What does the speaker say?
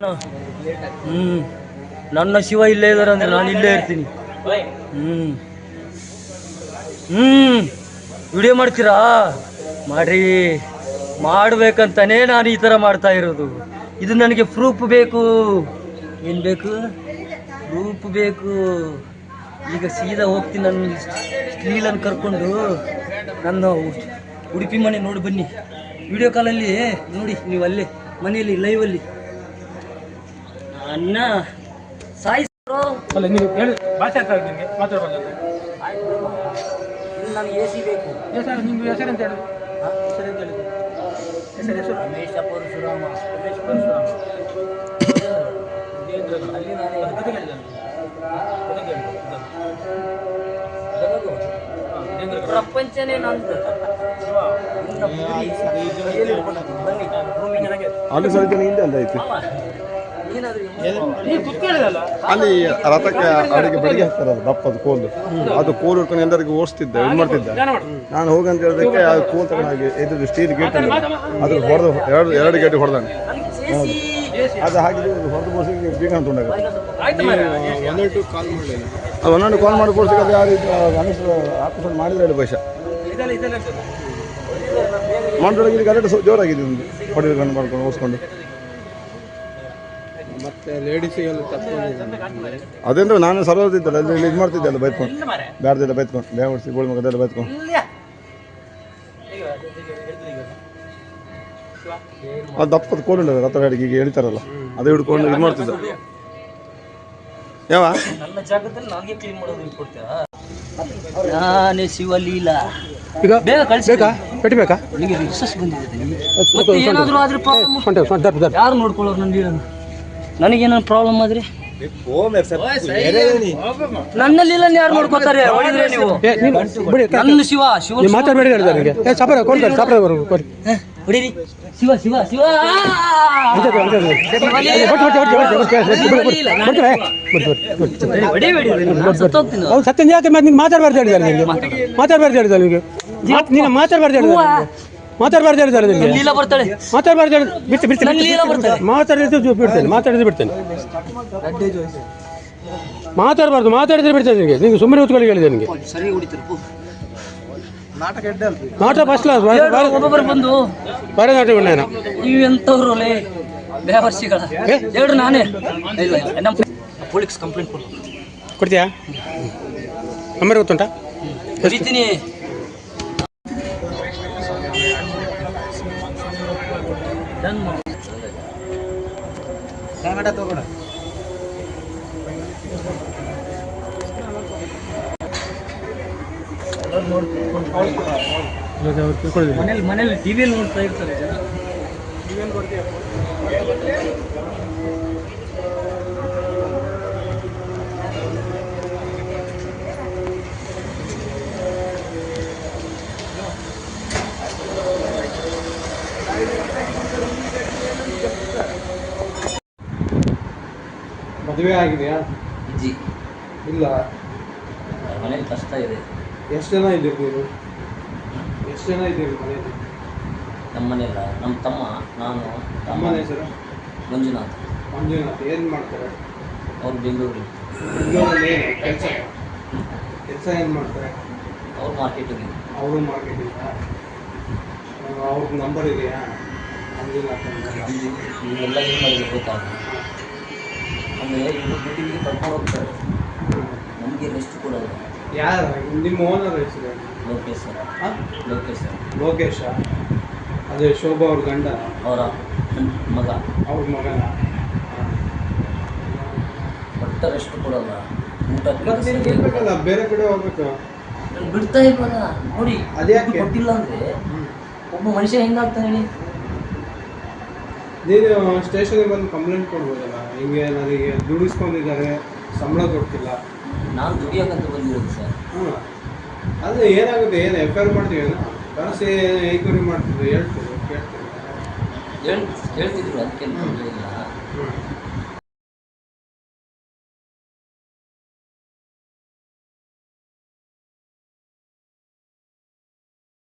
ಹ್ಮ್. ನನ್ನ ಶಿವ ಇಲ್ಲೇ ಇದಾರೆ ಅಂದ್ರೆ ನಾನು ಇಲ್ಲೇ ಇರ್ತೀನಿ. ಹ್ಮ್. ಹ್ಮ್. ವಿಡಿಯೋ ಮಾಡ್ತೀರಾ? ಮಾಡ್ರಿ. ಮಾಡ್ಬೇಕಂತಾನೆ ನಾನು ಈ ಥರ ಮಾಡ್ತಾ ಇರೋದು. ಇದು ನನಗೆ ಪ್ರೂಫ್ ಬೇಕು. ಏನು ಬೇಕು? ಪ್ರೂಫ್ ಬೇಕು. ಈಗ ಸೀದಾ ಹೋಗ್ತೀನಿ ನನ್ನ ಸ್ತ್ರೀಲನ್ನು ಕರ್ಕೊಂಡು. ನನ್ನ ಉಡುಪಿ ಮನೆ ನೋಡಿ ಬನ್ನಿ. ವಿಡಿಯೋ ಕಾಲಲ್ಲಿ ನೋಡಿ ನೀವು ಅಲ್ಲೇ ಮನೆಯಲ್ಲಿ ಲೈವಲ್ಲಿ ಅನ್ನ ಸಾಯಿಸ್ರು ಅಲ್ಲ ನೀವು ಹೇಳಿ ಭಾಷೆ ನಿಮಗೆ ಮಾತಾಡ್ಬಾರ್ದು ನನಗೆ ಎ ಸಿ ಬೇಕು. ಹೆಸರು ನಿಮ್ಗೆ ಹೆಸರು ಅಂತ ಹೇಳಿ. ಹೆಸರು ಅಂತ ಹೇಳಿದ್ರು ಹೆಸರು ಹೆಸರು. ರಮೇಶ ಪರಶುರಾಮ. ರಮೇಶ್ ಪರಶುರಾಮ. ಅಲ್ಲಿ ನಾನು. ಪ್ರಪಂಚನೇ ನಂದು. ಅಲ್ಲಿ ಸ್ವಲ್ಪ ಹಿಂದೆ ಅಂತ ಐತಿ ಮಾವ, ಏನಾದ್ರು ನೀವು ಬಡಿಗೆ ಅಲ್ಲಿ ರಥಕ್ಕೆ ದಪ್ಪ ಅದು ಕೋಲ್ದು ದಪ್ಪದ ಕೋಲು. ಅದು ಕೋಲು ಹಿಡ್ಕೊಂಡು ಎಲ್ಲರಿಗೂ ಓಡಿಸ್ತಿದ್ದೆ ಇದು ಮಾಡ್ತಿದ್ದೆ. ನಾನು ಹೋಗಿ ಅಂತ ಹೇಳಿದಕ್ಕೆ ಆ ಕೋಲ್ ತಗೊಂಡಾಗಿ ಇದು ಸ್ಟೀಲ್ ಗೇಟ್ ಅದು ಹೊಡೆದು ಎರಡು ಎರಡು ಗೇಟ್ ಹೊಡೆದಾನೆ. ಅದು ಹಾಕಿದ್ರೆ ಹೊಡೆದು ಬೋಸಿಗೆ ಬೀಗ ಅಂತ ಉಂಟಾಗ. ಅದು ಒಂದೊಂದು ಕಾಲ್ ಮಾಡಿ ಕೊಡ್ಸಿಗೆ ಅದು ಯಾರು ಗಣೇಶ ಆಪರೇಷನ್ ಮಾಡಿದ್ರೆ ಹೇಳಿ ಪೈಸಾ. ಇದೆಲ್ಲ ಇದೆಲ್ಲ ಇರ್ತದೆ. ಮಂಡೊಳಗೆ ಇಲ್ಲಿ ಗಲಾಟೆ ಸ್ವಲ್ಪ ಜೋರಾಗಿದೆ ಒಂದು. ಹೊಡೆದು ಮಾಡ್ಕೊಂಡು ಓಡಿಸ್ಕೊಂಡು. ಲೇಡೀಸಿಗೆಲ್ಲ ಅದೇಂದ್ರೆ ನಾನು ಸರೋದಿದ್ದಲ್ಲ ಅಲ್ಲಿ ಇದು ಮಾಡ್ತಿದ್ದೆ ಅಲ್ಲ ಬೈತ್ಕೊಂಡು. ಬ್ಯಾಡ್ದಿಲ್ಲ ಬೈತ್ಕೊಂಡು ಬೇವಡ್ಸಿ ಗೋಳಿ ಮಗದೆಲ್ಲ ಬೈತ್ಕೊಂಡು. ಅದು- ದಪ್ಪದ ಕೋಲು ಉಂಟಲ್ಲ ರಥ ಗಾಡಿಗೆ ಈಗ ಹೇಳ್ತಾರಲ್ಲ ಅದು ಹಿಡ್ಕೊಂಡು ಇದು ಮಾಡ್ತಿದ್ದ. ಯಾವ? ನನ್ನ ಜಾಗದಲ್ಲಿ ನನಗೆ ಕ್ಲೀನ್ ಮಾಡೋದು ಕೊಡ್ತೀರಾ? ನಾನೇ ಶಿವಲೀಲ ಈಗ ಬೇಗ ಕಳಿಸ್ಬೇಕಾ ಪೆಟ್ಟಿ ಬೇಕಾ? ನನಗೆ ರಿಸಸ್ ಬಂದಿದೆ ಮತ್ತೆ ಏನಾದರೂ ಆದ್ರೆ ಪ್ರಾಬ್ಲಮ್ ಹೊಂಟೆ ದರ್ ದರ್ ಯಾರು ನೋಡ್ಕೊಳ್ಳೋರು ನನ್ನ ನನಗೇನಾದ್ರು ಪ್ರಾಬ್ಲಮ್ ಆದ್ರೆ ನನ್ನ ಲೀಲನ್ ಯಾರು ಹೊಡಿದ್ರೆ ನೀವು ನನ್ನ ಶಿವ ಶಿವ ನೀವು ಮಾತಾಡಬೇಡಿ ಹೇಳಿದ ನನಗೆ ಏ ಸಾಪ್ರ ಕೊಡ್ತಾರೆ ಸಾಪ್ರ ಬರು ಕೊಡಿ ಹೊಡೀರಿ ಶಿವ ಶಿವ ಶಿವ ಸತ್ಯ ಯಾಕೆ ಮಾತಾಡಬಾರ್ದು ಹೇಳಿದ್ದಾರೆ ನಿಮಗೆ ಮಾತಾಡಬಾರ್ದು ಹೇಳಿದ್ದಾರೆ ನಿಮಗೆ ನೀನು ಮಾತಾಡಬಾರ್ದು ಹೇಳಿದ್ದಾರೆ ಮಾತಾಡಬಾರ್ದು ಹೇಳ್ತಾರೆ ನಿಮಗೆ. ಲೀಲಾ ಬರ್ತಾಳೆ. ಮಾತಾಡಬಾರ್ದು ಹೇಳಿ ಬಿಟ್ಟು ಬಿಟ್ಟು ನನ್ನ ಲೀಲಾ ಬರ್ತಾಳೆ. ಮಾತಾಡಿದ್ದು ಬಿಡ್ತೇನೆ ಮಾತಾಡಿದ್ದು ಬಿಡ್ತೇನೆ. ಮಾತಾಡಬಾರ್ದು ಮಾತಾಡಿದ್ರೆ ಬಿಡ್ತೇನೆ ನಿಮಗೆ. ನಿಮಗೆ ಸುಮ್ಮನೆ ಕೂತ್ಕೊಳ್ಳಿ ಹೇಳಿದೆ ನಿಮಗೆ. ಸರಿ ಹೊಡಿತಾರೆ ನಾಟ ಫಸ್ಟ್ ಕ್ಲಾಸ್ ಒಬ್ಬೊಬ್ಬರು ಬಂದು. ನೀವು ಲೇ ಬೇವರ್ಸಿಗಳ. ಹೇಳ್ರಿ ನಾನೇ. ಇಲ್ಲ ಇಲ್ಲ ನಮ್ಮ ಪೊಲೀಸ್ ಕಂಪ್ಲೇಂಟ್ ಕೊಡು ಕೊಡ್ತೀಯಾ? ನಂಬರ್ ಗೊತ್ತುಂಟಾ? ಕರಿತೀನಿ ಡನ್ ತಗೋಣ. ಮನೇಲಿ ಮನೇಲಿ ಟಿವಿಯಲ್ಲಿ ನೋಡ್ತಾ ಇರ್ತಾರೆ ಜನ ಮದುವೆ ಆಗಿದೆಯಾ? ಜಿ. ಇಲ್ಲ. ಮನೇಲಿ ಕಷ್ಟ ಇದೆ. ಎಷ್ಟು ಜನ ಇದ್ದೀರಿ ನೀವು? ಎಷ್ಟು ಜನ ಇದ್ದೀರಿ ಮನೆಯಲ್ಲಿ? ನಮ್ಮ ಮನೆಯಲ್ಲ ನಮ್ಮ ತಮ್ಮ ನಾನು ತಮ್ಮ ಹೆಸರು? ಮಂಜುನಾಥ್. ಮಂಜುನಾಥ್ ಏನು ಮಾಡ್ತಾರೆ? ಅವ್ರು ಬೆಂಗಳೂರು ಬೆಂಗಳೂರಲ್ಲಿ ಏನು ಕೆಲಸ? ಕೆಲಸ ಏನು ಮಾಡ್ತಾರೆ? ಅವ್ರು ಮಾರ್ಕೆಟಿಂಗ್ ಅವರು ಮಾರ್ಕೆಟಿಂಗ್ ಅವ್ರ ನಂಬರ್ ಇದೆಯಾ? ಮಂಜುನಾಥ್ ಎಲ್ಲ ಏನು ಮಾಡಿದ್ರು ಗೊತ್ತಾಗ ಅಂದರೆ ಇವರು ಮೀಟಿಂಗ್ಗೆ ಕರ್ಕೊಂಡು ಹೋಗ್ತಾರೆ. ನಮಗೆ ರೆಸ್ಟ್ ಕೊಡೋದು ಯಾರು? ನಿಮ್ಮ ಓನರ್ ಹೆಸರು ಲೋಕೇಶ್ ಸರ್. ಹಾಂ? ಲೋಕೇಶ್ ಸರ್. ಲೋಕೇಶ? ಅದೇ ಶೋಭಾ ಅವ್ರ ಗಂಡ? ಅವರ ಮಗ. ಅವ್ರ ಮಗ ಬಟ್ಟ ರೆಸ್ಟ್ ಕೊಡೋಲ್ಲ ಊಟ ಮತ್ತೆ ನೀನು ಬೇರೆ ಕಡೆ ಹೋಗ್ಬೇಕು. ಬಿಡ್ತಾ ಇಲ್ವಲ್ಲ? ನೋಡಿ ಅದೇ ಯಾಕೆ ಕೊಟ್ಟಿಲ್ಲ ಅಂದರೆ ಒಬ್ಬ ಮನುಷ್ಯ ಹೆಂಗಾಗ್ತಾನೆ ಹೇಳಿ? ನೀನು ಸ್ಟೇಷನಿಗೆ ಬಂದು ಕಂಪ್ಲೇಂಟ್ ಕೊಡ್ಬೋದಲ್ಲ? ಹಿಂಗೆ ನನಗೆ ದುಡಿಸ್ಕೊಂಡಿದ್ದಾರೆ ಸಂಬಳ ಕೊಡ್ತಿಲ್ಲ. ನಾನು ದುಡಿಯೋಕ್ಕಂತ ಬಂದಿರೋದು ಸರ್. ಹ್ಞೂ ಅದು ಏನಾಗುತ್ತೆ ಏನು ಎಫ್ ಐ ಆರ್ ಮಾಡ್ತೀವಿ ಕಳಿಸಿ ಎಂಕ್ವೈರಿ ಮಾಡ್ತೀವಿ ಹೇಳ್ತೀವಿ ಕೇಳ್ತೀವಿ ಹೇಳ್ತಿದ್ರು ಅದಕ್ಕೆ ಹ್ಞೂ